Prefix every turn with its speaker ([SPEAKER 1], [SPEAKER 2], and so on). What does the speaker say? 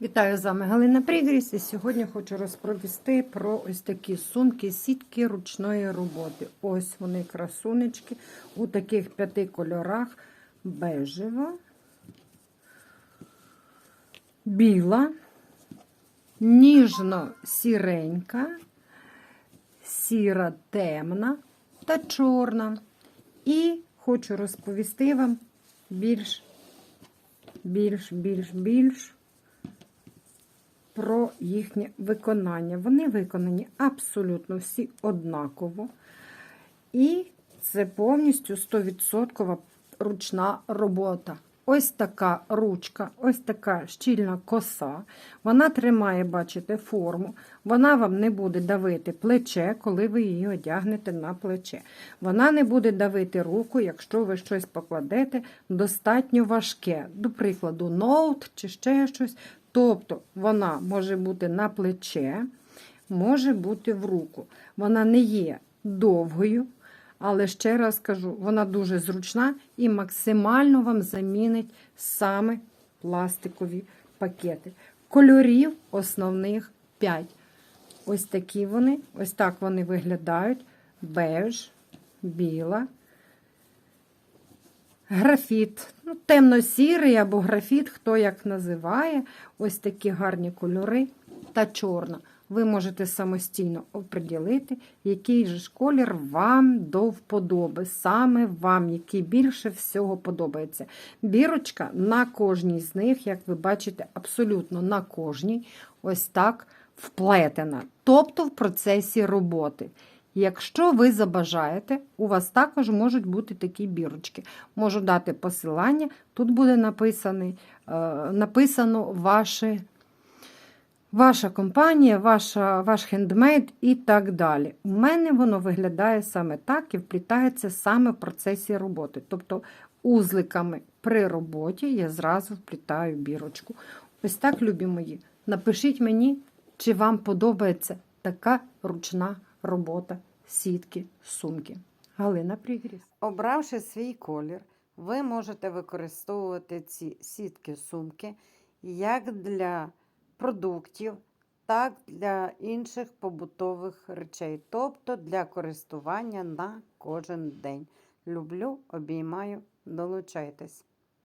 [SPEAKER 1] Вітаю з вами Галина Прігріс і сьогодні хочу розповісти про ось такі сумки сітки ручної роботи. Ось вони красунечки у таких п'яти кольорах: бежева, біла, ніжно-сіренька, сіра темна та чорна. І хочу розповісти вам більш, більш, більш, більш про їхнє виконання. Вони виконані абсолютно всі однаково. І це повністю 100% ручна робота. Ось така ручка, ось така щільна коса. Вона тримає, бачите, форму. Вона вам не буде давити плече, коли ви її одягнете на плече. Вона не буде давити руку, якщо ви щось покладете достатньо важке. До прикладу, ноут чи ще щось. Тобто вона може бути на плече, може бути в руку. Вона не є довгою, але ще раз кажу, вона дуже зручна і максимально вам замінить саме пластикові пакети. Кольорів основних 5. Ось такі вони, ось так вони виглядають: беж, біла. Графіт, ну, темно-сірий або графіт, хто як називає. Ось такі гарні кольори та чорна. Ви можете самостійно оприділити, який же ж колір вам до вподоби, саме вам, який більше всього подобається. Бірочка на кожній з них, як ви бачите, абсолютно на кожній, ось так вплетена. Тобто в процесі роботи. Якщо ви забажаєте, у вас також можуть бути такі бірочки. Можу дати посилання, тут буде написаний, е, написано ваше, ваша компанія, ваша, ваш хендмейд і так далі. У мене воно виглядає саме так і вплітається саме в процесі роботи. Тобто узликами при роботі я зразу вплітаю бірочку. Ось так, любі мої. Напишіть мені, чи вам подобається така ручна робота сітки, сумки. Галина Пригріс. Обравши свій колір, ви можете використовувати ці сітки, сумки як для продуктів, так для інших побутових речей, тобто для користування на кожен день. Люблю, обіймаю, долучайтесь.